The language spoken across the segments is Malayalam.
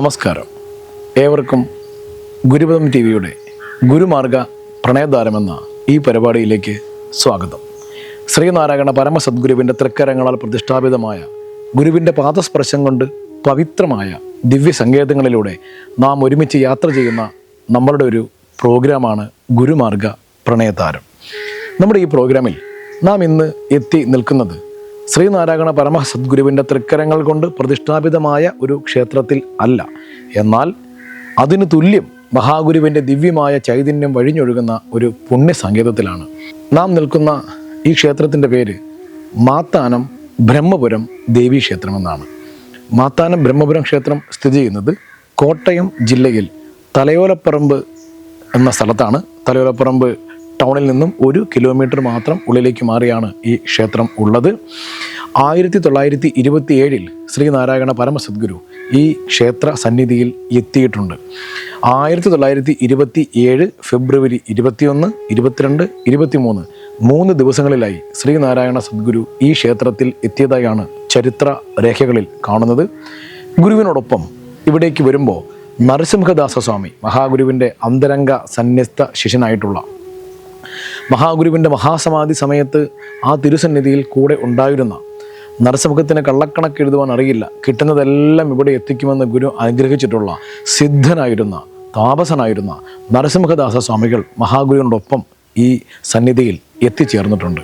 നമസ്കാരം. ഏവർക്കും ഗുരുപദം ടി വിയുടെ ഗുരുമാർഗ പ്രണയധാരമെന്ന ഈ പരിപാടിയിലേക്ക് സ്വാഗതം. ശ്രീനാരായണ പരമസദ്ഗുരുവിന്റെ തൃക്കരങ്ങളാൽ പ്രതിഷ്ഠാപിതമായ ഗുരുവിന്റെ പാദസ്പർശം കൊണ്ട് പവിത്രമായ ദിവ്യ സങ്കേതങ്ങളിലൂടെ നാം ഒരുമിച്ച് യാത്ര ചെയ്യുന്ന നമ്മളുടെ ഒരു പ്രോഗ്രാമാണ് ഗുരുമാർഗ പ്രണയതാരം നമ്മുടെ ഈ പ്രോഗ്രാമിൽ നാം ഇന്ന് എത്തി നിൽക്കുന്നത് ശ്രീനാരായണ പരമ സദ്ഗുരുവിന്റെ തൃക്കരങ്ങൾ കൊണ്ട് പ്രതിഷ്ഠാപിതമായ ഒരു ക്ഷേത്രത്തിൽ അല്ല. എന്നാൽ അതിന് തുല്യം മഹാഗുരുവിന്റെ ദിവ്യമായ ചൈതന്യം വഴിഞ്ഞൊഴുകുന്ന ഒരു പുണ്യ സങ്കേതത്തിലാണ് നാം നിൽക്കുന്ന ഈ ക്ഷേത്രത്തിന്റെ പേര് മാത്താനം ബ്രഹ്മപുരം ദേവീക്ഷേത്രം എന്നാണ് മാത്താനം ബ്രഹ്മപുരം ക്ഷേത്രം സ്ഥിതി ചെയ്യുന്നത് കോട്ടയം ജില്ലയിൽ തലയോലപ്പറമ്പ് എന്ന സ്ഥലത്താണ്. തലയോലപ്പറമ്പ് ടൗണിൽ നിന്നും ഒരു കിലോമീറ്റർ മാത്രം ഉള്ളിലേക്ക് മാറിയാണ് ഈ ക്ഷേത്രം ഉള്ളത്. ആയിരത്തി തൊള്ളായിരത്തി ഇരുപത്തി ഏഴിൽ ശ്രീനാരായണ പരമസദ്ഗുരു ഈ ക്ഷേത്ര സന്നിധിയിൽ എത്തിയിട്ടുണ്ട്. ആയിരത്തി തൊള്ളായിരത്തി ഇരുപത്തി ഏഴ് ഫെബ്രുവരി ഇരുപത്തിയൊന്ന് ഇരുപത്തിരണ്ട് ഇരുപത്തിമൂന്ന് മൂന്ന് ദിവസങ്ങളിലായി ശ്രീനാരായണ സദ്ഗുരു ഈ ക്ഷേത്രത്തിൽ എത്തിയതായാണ് ചരിത്ര രേഖകളിൽ കാണുന്നത്. ഗുരുവിനോടൊപ്പം ഇവിടേക്ക് വരുമ്പോൾ നരസിംഹദാസ സ്വാമി മഹാഗുരുവിന്റെ അന്തരംഗ സന്യസ്ത ശിഷ്യനായിട്ടുള്ള മഹാഗുരുവിന്റെ മഹാസമാധി സമയത്ത് ആ തിരുസന്നിധിയിൽ കൂടെ ഉണ്ടായിരുന്ന നരസമുഖത്തിന് കള്ളക്കണക്ക് എഴുതുവാൻ അറിയില്ല. കിട്ടുന്നതെല്ലാം ഇവിടെ എത്തിക്കുമെന്ന് ഗുരു അനുഗ്രഹിച്ചിട്ടുള്ള സിദ്ധനായിരുന്ന താപസനായിരുന്ന നരസിംഹദാസ സ്വാമികൾ മഹാഗുരുവിനോടൊപ്പം ഈ സന്നിധിയിൽ എത്തിച്ചേർന്നിട്ടുണ്ട്.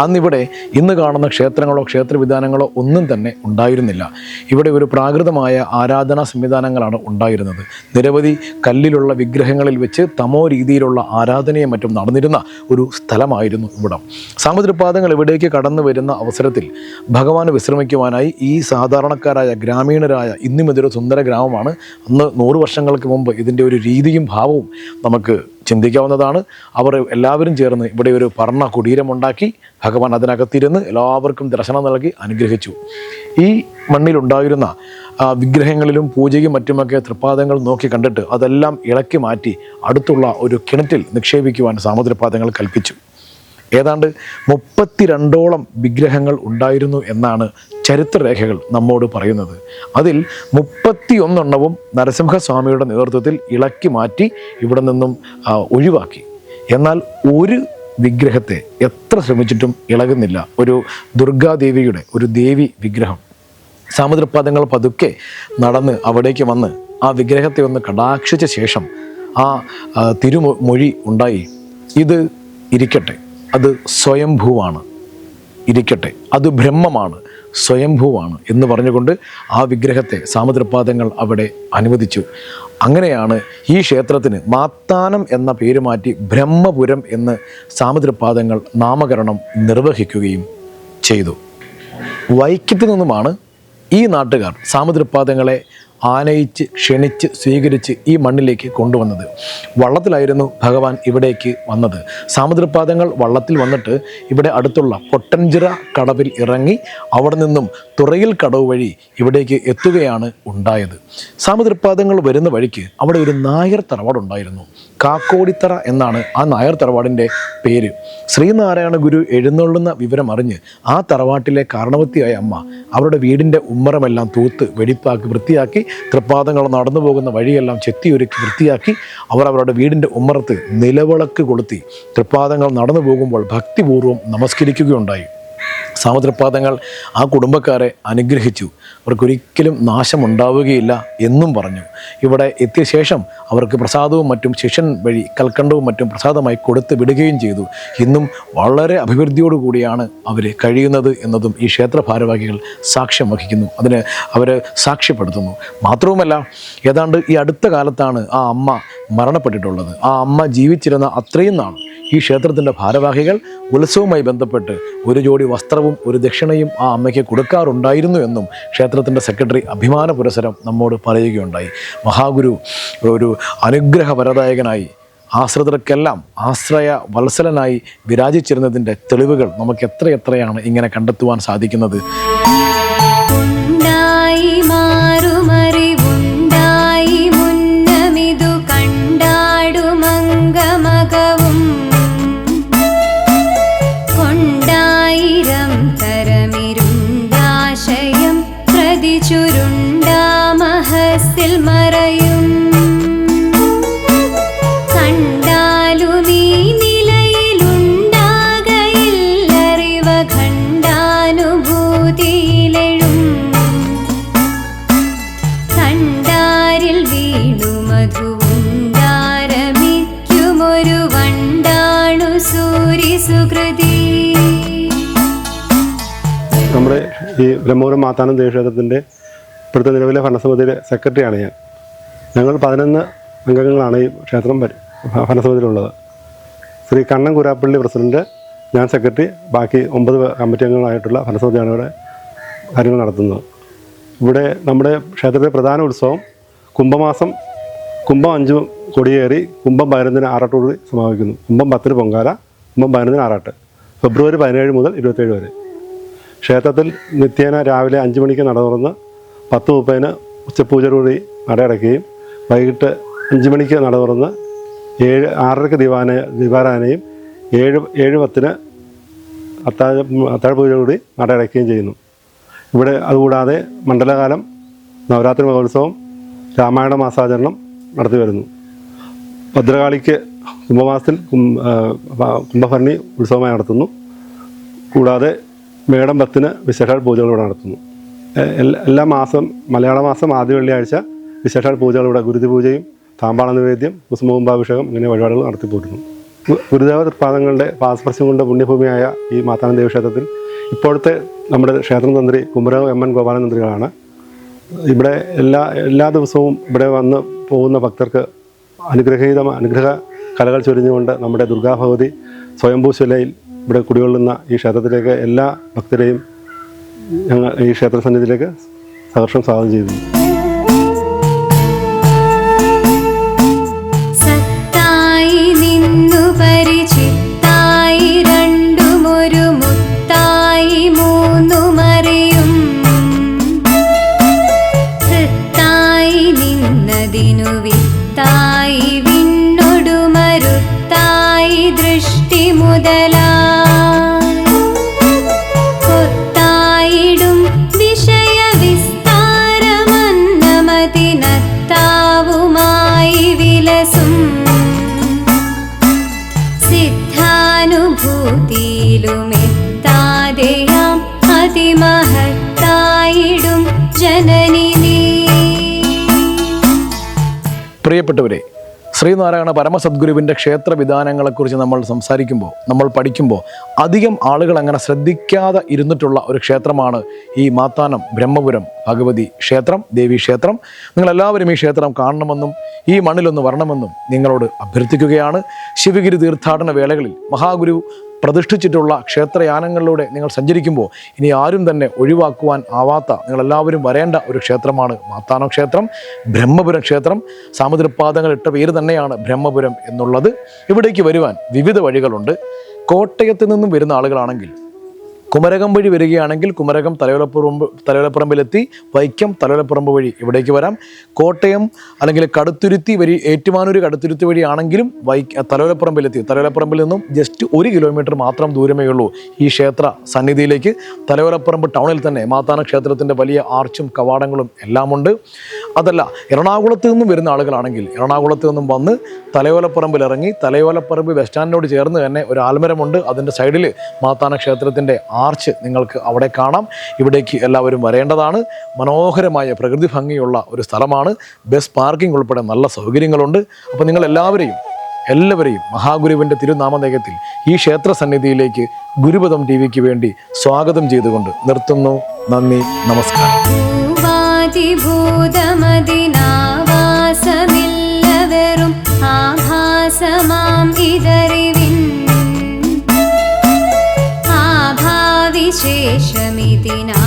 അന്നിവിടെ ഇന്ന് കാണുന്ന ക്ഷേത്രങ്ങളോ ക്ഷേത്രവിധാനങ്ങളോ ഒന്നും തന്നെ ഉണ്ടായിരുന്നില്ല. ഇവിടെ ഒരു പ്രാകൃതമായ ആരാധനാ സംവിധാനങ്ങളാണ് ഉണ്ടായിരുന്നത്. നിരവധി കല്ലിലുള്ള വിഗ്രഹങ്ങളിൽ വെച്ച് തമോ രീതിയിലുള്ള ആരാധനയും മറ്റും നടന്നിരുന്ന ഒരു സ്ഥലമായിരുന്നു ഇവിടം. സാമുദ്രപാദങ്ങൾ ഇവിടേക്ക് കടന്നു വരുന്ന അവസരത്തിൽ ഭഗവാൻ വിശ്രമിക്കുവാനായി ഈ സാധാരണക്കാരായ ഗ്രാമീണരായ ഇന്നും ഇതൊരു സുന്ദര ഗ്രാമമാണ്. അന്ന് നൂറ് വർഷങ്ങൾക്ക് മുമ്പ് ഇതിന്റെ ഒരു രീതിയും ഭാവവും നമുക്ക് ചിന്തിക്കാവുന്നതാണ്. അവർ എല്ലാവരും ചേർന്ന് ഇവിടെ ഒരു പർണ കുടീരമുണ്ടാക്കി ഭഗവാൻ അതിനകത്തിരുന്ന് എല്ലാവർക്കും ദർശനം നൽകി അനുഗ്രഹിച്ചു. ഈ മണ്ണിലുണ്ടായിരുന്ന വിഗ്രഹങ്ങളിലും പൂജയും മറ്റുമൊക്കെ തൃപ്പാദങ്ങൾ നോക്കി കണ്ടിട്ട് അതെല്ലാം ഇളക്കി മാറ്റി അടുത്തുള്ള ഒരു കിണറ്റിൽ നിക്ഷേപിക്കുവാൻ സാമുദ്രപാദങ്ങൾ കൽപ്പിച്ചു. ഏതാണ്ട് മുപ്പത്തിരണ്ടോളം വിഗ്രഹങ്ങൾ ഉണ്ടായിരുന്നു എന്നാണ് ചരിത്രരേഖകൾ നമ്മോട് പറയുന്നത്. അതിൽ മുപ്പത്തിയൊന്നെണ്ണവും നരസിംഹസ്വാമിയുടെ നേതൃത്വത്തിൽ ഇളക്കി മാറ്റി ഇവിടെ നിന്നും ഒഴിവാക്കി. എന്നാൽ ഒരു വിഗ്രഹത്തെ എത്ര ശ്രമിച്ചിട്ടും ഇളകുന്നില്ല. ഒരു ദുർഗാദേവിയുടെ ഒരു ദേവി വിഗ്രഹം. സാമുദ്രപാദങ്ങൾ പതുക്കെ നടന്ന് അവിടേക്ക് വന്ന് ആ വിഗ്രഹത്തെ ഒന്ന് കടാക്ഷിച്ച ശേഷം ആ തിരുമൊഴി ഉണ്ടായി. ഇത് ഇരിക്കട്ടെ. അത് സ്വയംഭൂവാണ്. ഇരിക്കട്ടെ അത് ബ്രഹ്മമാണ് സ്വയംഭൂവാണ് എന്ന് പറഞ്ഞുകൊണ്ട് ആ വിഗ്രഹത്തെ സാമുദ്രപാദങ്ങൾ അവിടെ അനുവദിച്ചു. അങ്ങനെയാണ് ഈ ക്ഷേത്രത്തിന് മാത്താനം എന്ന പേര് മാറ്റി ബ്രഹ്മപുരം എന്ന് സാമുദ്രപാദങ്ങൾ നാമകരണം നിർവഹിക്കുകയും ചെയ്തു. വൈക്കത്തു നിന്നുമാണ് ഈ നാട്ടുകാർ സാമുദ്രപാദങ്ങളെ ആനയിച്ച് ക്ഷണിച്ച് സ്വീകരിച്ച് ഈ മണ്ണിലേക്ക് കൊണ്ടുവന്നത്. വള്ളത്തിലായിരുന്നു ഭഗവാൻ ഇവിടേക്ക് വന്നത്. സാമുദ്രപാദങ്ങൾ വള്ളത്തിൽ വന്നിട്ട് ഇവിടെ അടുത്തുള്ള പൊട്ടൻചിറ കടവിൽ ഇറങ്ങി അവിടെ നിന്നും തുറയിൽ കടവ് വഴി ഇവിടേക്ക് എത്തുകയാണ് ഉണ്ടായത്. സാമുദ്രപാദങ്ങൾ വരുന്ന വഴിക്ക് അവിടെ ഒരു നായർ തറവാടുണ്ടായിരുന്നു. കാക്കോടിത്തറ എന്നാണ് ആ നായർ തറവാടിന്റെ പേര്. ശ്രീനാരായണ ഗുരു എഴുന്നള്ളുന്ന വിവരം അറിഞ്ഞ് ആ തറവാട്ടിലെ കാരണവത്തിയായ അമ്മ അവരുടെ വീടിന്റെ ഉമ്മറമെല്ലാം തൂത്ത് വെടിപ്പാക്കി വൃത്തിയാക്കി തൃപ്പാദങ്ങൾ നടന്നു പോകുന്ന വഴിയെല്ലാം ചെത്തിയൊരുക്കി വൃത്തിയാക്കി അവർ അവരുടെ വീടിന്റെ ഉമ്മറത്ത് നിലവിളക്ക് കൊളുത്തി തൃപ്പാദങ്ങൾ നടന്നു പോകുമ്പോൾ ഭക്തിപൂർവം നമസ്കരിക്കുകയുണ്ടായി. സാമുദ്രപാദങ്ങൾ ആ കുടുംബക്കാരെ അനുഗ്രഹിച്ചു. അവർക്കൊരിക്കലും നാശമുണ്ടാവുകയില്ല എന്നും പറഞ്ഞു. ഇവിടെ എത്തിയ ശേഷം അവർക്ക് പ്രസാദവും മറ്റും ശിഷ്യൻ വഴി കൽക്കണ്ടവും മറ്റും പ്രസാദമായി കൊടുത്ത് വിടുകയും ചെയ്തു. ഇന്നും വളരെ അഭിവൃദ്ധിയോടുകൂടിയാണ് അവർ കഴിയുന്നത് എന്നതും ഈ ക്ഷേത്ര ഭാരവാഹികൾ സാക്ഷ്യം വഹിക്കുന്നു. അതിന് അവർ സാക്ഷ്യപ്പെടുത്തുന്നു. മാത്രവുമല്ല ഏതാണ്ട് ഈ അടുത്ത കാലത്താണ് ആ അമ്മ മരണപ്പെട്ടിട്ടുള്ളത്. ആ അമ്മ ജീവിച്ചിരുന്ന അത്രയും നാൾ ഈ ക്ഷേത്രത്തിന്റെ ഭാരവാഹികൾ ഉത്സവവുമായി ബന്ധപ്പെട്ട് ഒരു ജോഡി വസ്ത്രവും ഒരു ദക്ഷിണയും ആ അമ്മയ്ക്ക് കൊടുക്കാറുണ്ടായിരുന്നു എന്നും ക്ഷേത്രത്തിന്റെ സെക്രട്ടറി അഭിമാന പുരസരം നമ്മോട് പറയുകയുണ്ടായി. മഹാഗുരു ഒരു അനുഗ്രഹപരദായകനായി ആശ്രിതർക്കെല്ലാം ആശ്രയ വത്സലനായി വിരാജിച്ചിരുന്നതിന്റെ തെളിവുകൾ നമുക്ക് എത്രയെത്രയാണ് ഇങ്ങനെ കണ്ടെത്തുവാൻ സാധിക്കുന്നത്? ഈ ബ്രഹ്മപുരം മാത്താനം ദേവക്ഷേത്രത്തിന്റെ ഇപ്പോഴത്തെ നിലവിലെ ഭരണസമിതിയിലെ സെക്രട്ടറിയാണ് ഞാൻ. ഞങ്ങൾ പതിനൊന്ന് അംഗങ്ങളാണ് ഈ ക്ഷേത്രം ഭര- ഭരണസമിതിയിലുള്ളത്. ശ്രീ കണ്ണൻ കുരാപ്പള്ളി പ്രസിഡന്റ് ഞാൻ സെക്രട്ടറി ബാക്കി ഒമ്പത് കമ്മിറ്റി അംഗങ്ങളായിട്ടുള്ള ഭരണസമിതിയാണ് ഇവിടെ കാര്യങ്ങൾ നടത്തുന്നത്. ഇവിടെ നമ്മുടെ ക്ഷേത്രത്തിലെ പ്രധാന ഉത്സവം കുംഭമാസം കുംഭം അഞ്ച് കൊടിയേറി കുംഭം പതിനൊന്നിന് ആറാട്ടോട് സമാപിക്കുന്നു. കുംഭം പത്തിന് പൊങ്കാല കുംഭം പതിനൊന്നിന് ആറാട്ട്. ഫെബ്രുവരി പതിനേഴ് മുതൽ ഇരുപത്തേഴ് വരെ. ക്ഷേത്രത്തിൽ നിത്യേന രാവിലെ അഞ്ച് മണിക്ക് നട തുറന്ന് പത്ത് മുപ്പതിന് ഉച്ചപൂജയോടുകൂടി നടയടക്കുകയും വൈകിട്ട് അഞ്ച് മണിക്ക് നട തുറന്ന് ഏഴ് ആറരയ്ക്ക് ദിവാന ദിവാരാധനയും ഏഴ് ഏഴ് പത്തിന് അത്താഴ അത്താഴ നടയടക്കുകയും ചെയ്യുന്നു. ഇവിടെ അതുകൂടാതെ മണ്ഡലകാലം നവരാത്രി മഹോത്സവം രാമായണ മാസാചരണം നടത്തി വരുന്നു. ഭദ്രകാളിക്ക് കുംഭമാസത്തിൽ കുംഭ കുംഭഭരണി ഉത്സവമായി നടത്തുന്നു. കൂടാതെ മേടം പത്തിന് വിശേഷാൽ പൂജകൾ ഇവിടെ നടത്തുന്നു. എല്ലാ- മാസം മലയാള മാസം ആദ്യ വെള്ളിയാഴ്ച വിശേഷാൽ പൂജകൾ ഇവിടെ ഗുരുതി പൂജയും താമ്പാള നിവേദ്യം കുസുമകുംഭാഭിഷേകം ഇങ്ങനെ വഴിപാടുകൾ നടത്തിപ്പോരുന്നു ഗുരുദേവ തൃപ്പാദങ്ങളുടെ പാസ്പർശം കൊണ്ട് പുണ്യഭൂമിയായ ഈ മാതാനം ദേവക്ഷേത്രത്തിൽ ഇപ്പോഴത്തെ നമ്മുടെ ക്ഷേത്രം തന്ത്രി കുമരകം എം എൻ ഗോപാലൻ തന്ത്രികളാണ്. ഇവിടെ എല്ലാ എല്ലാ ദിവസവും ഇവിടെ വന്ന് പോകുന്ന ഭക്തർക്ക് അനുഗ്രഹീത അനുഗ്രഹ കലകൾ ചൊരിഞ്ഞുകൊണ്ട് നമ്മുടെ ദുർഗാഭഗവതി സ്വയംഭൂശിലയിൽ ഇവിടെ കുടികൊള്ളുന്ന ഈ ക്ഷേത്രത്തിലേക്ക് എല്ലാ ഭക്തരെയും ഞങ്ങൾ ഈ ക്ഷേത്ര സന്നിധിയിലേക്ക് സഹർഷം സ്വാഗതം ചെയ്യുന്നു. പ്രിയപ്പെട്ടവരെ ശ്രീനാരായണ പരമസദ്ഗുരുവിന്റെ ക്ഷേത്ര വിധാനങ്ങളെക്കുറിച്ച് നമ്മൾ സംസാരിക്കുമ്പോൾ നമ്മൾ പഠിക്കുമ്പോൾ അധികം ആളുകൾ അങ്ങനെ ശ്രദ്ധിക്കാതെ ഇരുന്നിട്ടുള്ള ഒരു ക്ഷേത്രമാണ് ഈ മാത്താനം ബ്രഹ്മപുരം ഭഗവതി ക്ഷേത്രം ദേവി ക്ഷേത്രം. നിങ്ങളെല്ലാവരും ഈ ക്ഷേത്രം കാണണമെന്നും ഈ മണ്ണിലൊന്ന് വരണമെന്നും നിങ്ങളോട് അഭ്യർത്ഥിക്കുകയാണ്. ശിവഗിരി തീർത്ഥാടന വേളകളിൽ മഹാഗുരു പ്രതിഷ്ഠിച്ചിട്ടുള്ള ക്ഷേത്രയാനങ്ങളിലൂടെ നിങ്ങൾ സഞ്ചരിക്കുമ്പോൾ ഇനി ആരും തന്നെ ഒഴിവാക്കുവാൻ ആവാത്ത നിങ്ങളെല്ലാവരും വരേണ്ട ഒരു ക്ഷേത്രമാണ് മാത്താനം ക്ഷേത്രം ബ്രഹ്മപുരം ക്ഷേത്രം. സാമുദ്രപാദങ്ങൾ ഇട്ട പേര് തന്നെയാണ് ബ്രഹ്മപുരം എന്നുള്ളത്. ഇവിടേക്ക് വരുവാൻ വിവിധ വഴികളുണ്ട്. കോട്ടയത്ത് നിന്നും വരുന്ന ആളുകളാണെങ്കിൽ കുമരകം വഴി വരികയാണെങ്കിൽ കുമരകം തലയോലപ്പുറമ്പ് തലയോലപ്പറമ്പിലെത്തി വൈക്കം തലയോലപ്പറമ്പ് വഴി ഇവിടേക്ക് വരാം. കോട്ടയം അല്ലെങ്കിൽ കടുത്തുരുത്തി വഴി ഏറ്റുമാനൂർ കടുത്തുരുത്തി വഴി ആണെങ്കിലും വൈക്ക തലയോലപ്പറമ്പിലെത്തി. തലവലപ്പുറമ്പിൽ നിന്നും ജസ്റ്റ് ഒരു കിലോമീറ്റർ മാത്രം ദൂരമേ ഉള്ളൂ ഈ ക്ഷേത്ര സന്നിധിയിലേക്ക്. തലയോലപ്പുറമ്പ് ടൗണിൽ തന്നെ മാതാന ക്ഷേത്രത്തിന്റെ വലിയ ആർച്ചും കവാടങ്ങളും എല്ലാമുണ്ട്. അതല്ല എറണാകുളത്ത് നിന്നും വരുന്ന ആളുകളാണെങ്കിൽ എറണാകുളത്ത് നിന്നും വന്ന് തലയോലപ്പറമ്പിൽ ഇറങ്ങി തലയോലപ്പറമ്പ് ബസ് സ്റ്റാൻഡിനോട് ചേർന്ന് തന്നെ ഒരു ആൽമരമുണ്ട്. അതിന്റെ സൈഡിൽ മാത്താന ക്ഷേത്രത്തിന്റെ ആർച്ച് നിങ്ങൾക്ക് അവിടെ കാണാം. ഇവിടേക്ക് എല്ലാവരും വരേണ്ടതാണ്. മനോഹരമായ പ്രകൃതി ഭംഗിയുള്ള ഒരു സ്ഥലമാണ്. ബസ് പാർക്കിംഗ് ഉൾപ്പെടെ നല്ല സൗകര്യങ്ങളുണ്ട്. അപ്പോൾ നിങ്ങൾ എല്ലാവരെയും എല്ലാവരെയും മഹാഗുരുവിന്റെ തിരുനാമനേകത്തിൽ ഈ ക്ഷേത്ര സന്നിധിയിലേക്ക് ഗുരുപദം ടി വിക്ക് വേണ്ടി സ്വാഗതം ചെയ്തുകൊണ്ട് നിർത്തുന്നു. നന്ദി നമസ്കാരം. ഭൂവാതിഭൂതമതിനാവാസമില്ലവരും ആഭാസമാം ഇതറിവിൻ. ആഭാവിശേഷമിതിനാവാസമിങ്ങുലകിൽ